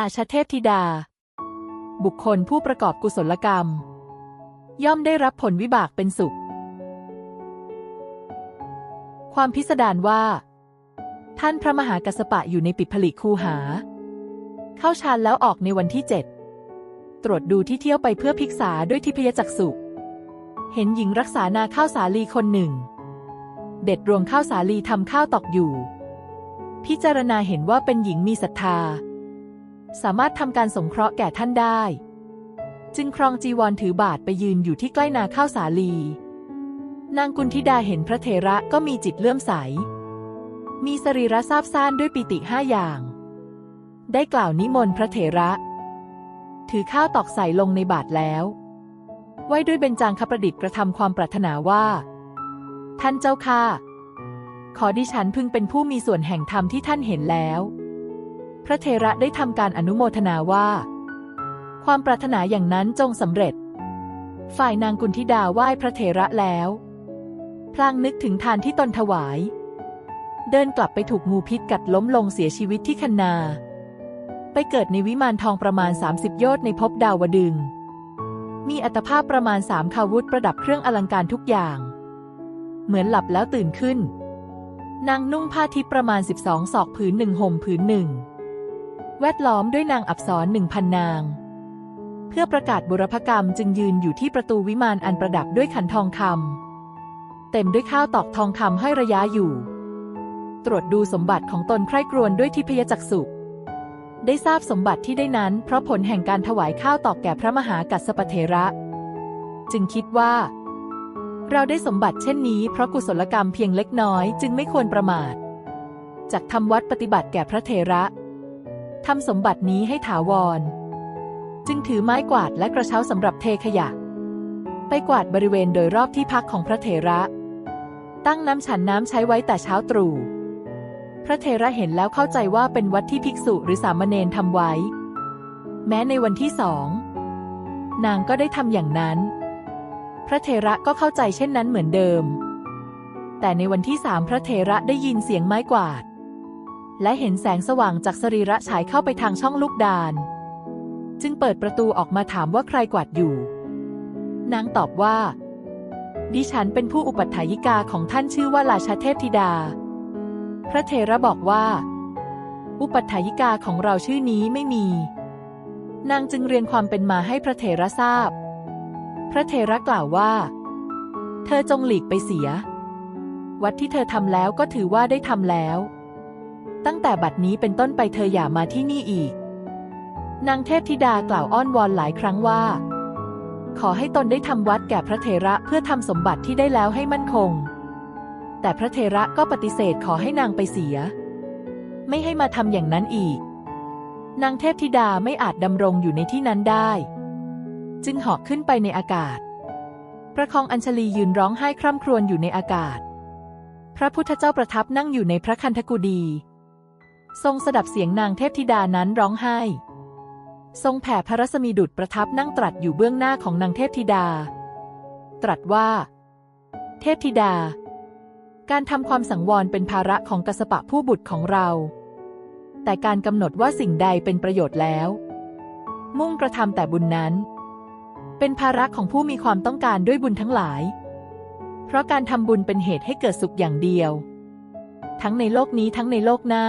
ราชเทพธิดา บุคคลผู้ประกอบกุศลกรรม ย่อมได้รับผลวิบากเป็นสุข ความพิสดารว่า ท่านพระมหากัสปะอยู่ในปิดผลิคูหา เข้าฌานแล้วออกในวันที่เจ็ดตรวจดูที่เที่ยวไปเพื่อพิกษาด้วยทิพยจักษุเห็นหญิงรักษานาข้าวสาลีคนหนึ่ง เด็ดรวงข้าวสาลีทำข้าวตอกอยู่ พิจารณาเห็นว่าเป็นหญิงมีศรัทธา สามารถทำการสงเคราะห์แก่ท่านได้ จึงครองจีวรถือบาทไปยืนอยู่ที่ใกล้นาข้าวสาลี นางกุณธิดาเห็นพระเถระก็มีจิตเลื่อมใส มีสรีระซาบซ่านด้วยปิติห้าอย่าง ได้กล่าวนิมนต์พระเถระ ถือข้าวตอกใส่ลงในบาทแล้วไว้ด้วยเบญจางคประดิษฐ์กระทำความปรารถนาว่า ท่านเจ้าค่ะขอดิฉันพึงเป็นผู้มีส่วนแห่งธรรมที่ท่านเห็นแล้ว พระเทระได้ทำการอนุโมทนาว่า ความปรารถนาอย่างนั้นจงสำเร็จ ฝ่ายนางกุณธิดาไหว้พระเถระแล้ว พลางนึกถึงทานที่ตนถวาย เดินกลับไปถูกงูพิษกัดล้มลงเสียชีวิตที่คันนา ไปเกิดในวิมานทองประมาณ 30 โยชน์ในภพดาวดึง มีอัตภาพประมาณสามคาวุธประดับเครื่องอลังการทุกอย่าง เหมือนหลับแล้วตื่นขึ้นนางนุ่งผ้าทิพย์ประมาณ 12 ศอกผืนหนึ่งห่มผืนหนึ่ง แวดล้อมด้วยนางอับสรหนึ่งพันนาง เพื่อประกาศบุรพกรรมจึงยืนอยู่ที่ประตูวิมานอันประดับด้วยขันทองคำเต็มด้วยข้าวตอกทองคำให้ระยะอยู่ ตรวจดูสมบัติของตนใคร่ครวญด้วยทิพยจักษุได้ทราบสมบัติที่ได้นั้น เพราะผลแห่งการถวายข้าวตอกแก่พระมหากัสสปเทระ จึงคิดว่า เราได้สมบัติเช่นนี้เพราะกุศลกรรมเพียงเล็กน้อยจึงไม่ควรประมาท จากทำวัดปฏิบัติแก่พระเทระ ทำสมบัตินี้ให้ถาวร จึงถือไม้กวาดและกระเช้าสำหรับเทขยะ ไปกวาดบริเวณโดยรอบที่พักของพระเถระ ตั้งน้ำฉันน้ำใช้ไว้แต่เช้าตรู่พระเทระเห็นแล้วเข้าใจว่าเป็นวัดที่ภิกษุหรือสามเณรทำไว้ แม้ในวันที่สอง นางก็ได้ทำอย่างนั้น พระเทระก็เข้าใจเช่นนั้นเหมือนเดิม แต่ในวันที่สามพระเทระได้ยินเสียงไม้กวาด และเห็นแสงสว่างจากสรีระฉายเข้าไปทางช่องลูกดาน จึงเปิดประตูออกมาถามว่าใครกวาดอยู่ นางตอบว่า ดิฉันเป็นผู้อุปัฏฐายิกาของท่านชื่อว่าราชาเทพธิดา พระเทระบอกว่า อุปัฏฐายิกาของเราชื่อนี้ไม่มี นางจึงเรียนความเป็นมาให้พระเทระทราบ พระเทระกล่าวว่า เธอจงหลีกไปเสีย วัดที่เธอทำแล้วก็ถือว่าได้ทำแล้ว ตั้งแต่บัดนี้เป็นต้นไปเธออย่ามาที่นี่อีก นางเทพธิดากล่าวอ้อนวอนหลายครั้งว่า ขอให้ตนได้ทำวัดแก่พระเทระเพื่อทำสมบัติที่ได้แล้วให้มั่นคง แต่พระเทระก็ปฏิเสธขอให้นางไปเสีย ไม่ให้มาทำอย่างนั้นอีก นางเทพธิดาไม่อาจดำรงอยู่ในที่นั้นได้ จึงเหาะขึ้นไปในอากาศ ประคองอัญชลียืนร้องไห้คร่ำครวญอยู่ในอากาศ พระพุทธเจ้าประทับนั่งอยู่ในพระคันธกุฎี ทรงสดับเสียงนางเทพธิดานั้นร้องไห้ ทรงแผ่พระรัศมีดุจประทับนั่งตรัสอยู่เบื้องหน้าของนางเทพธิดา ตรัสว่า เทพธิดา การทำความสังวรเป็นภาระของกสปะผู้บุตรของเรา แต่การกำหนดว่าสิ่งใดเป็นประโยชน์แล้ว มุ่งกระทำแต่บุญนั้น เป็นภาระของผู้มีความต้องการด้วยบุญทั้งหลาย เพราะการทำบุญเป็นเหตุให้เกิดสุขอย่างเดียว ทั้งในโลกนี้ทั้งในโลกหน้า